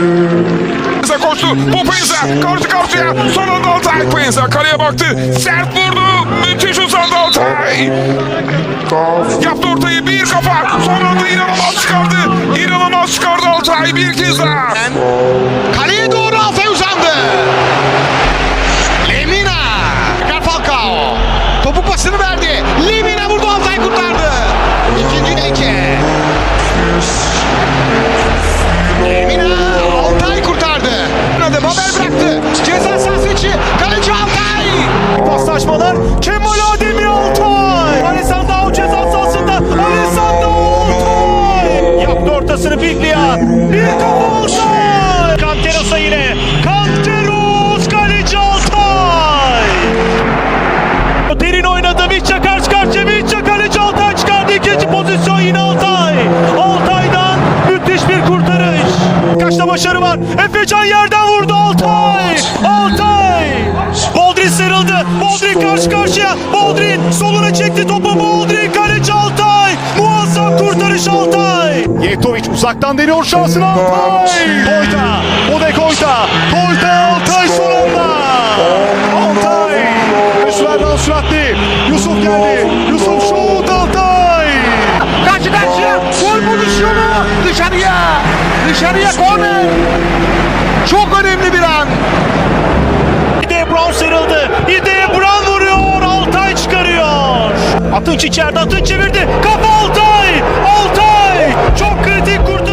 Paynes'e koştu. Bu Paynes'e karşı karşıya. Son anda Altay Paynes'e kaleye baktı. Sert vurdu. Müthiş uzandı Altay. Paslaşmalar Kemal Ademi Altay. Alessandro ceza sahasında Alessandro Altay. Yaptı ortasını Biglia. Bir kafa Altay. Canteros'a yine. Canteros kaleci Altay. Derin oynadı. Vişça karşı karşıya. Vişça kaleci Altay çıkardı. İkinci pozisyon yine Altay. Altay'dan müthiş bir kurtarış. Kaçta başarı var. Efecan yerden vurdu Yevtoviç uzaktan deniyor şansını Altay. Koyta. Ode Koyta. Koyta Altay son anda. Altay. Üsverdan süratli. Yusuf geldi. Yusuf şut Altay. Karşı karşıya. Gol pozisyonu. Dışarıya. Dışarıya korner. Çok önemli bir an. De Brown sıyrıldı. De Brown vuruyor. Altay çıkarıyor. Atınç içeride. Atınç çevirdi. Kafa Altay. Altay. Çok kritik kurtarış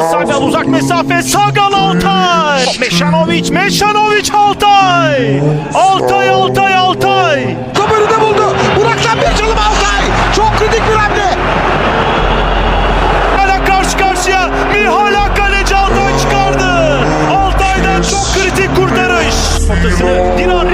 Sagal. Uzak mesafe. Sagal Altay. Meşanoviç. Meşanoviç Altay. Altay Altay Altay. Top önünde buldu. Burak'tan bir çalım Altay. Çok kritik bir hamle. Hala karşı karşıya. Mihala kaleci Altay çıkardı. Altay'dan çok kritik kurtarış. Ortasını Dinar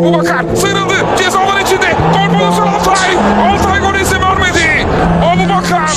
Abu Bakar sıyrıldı. Ceza içinde. Gol pozisyonu Altay. Altay golü izin vermedi. Abu Bakar.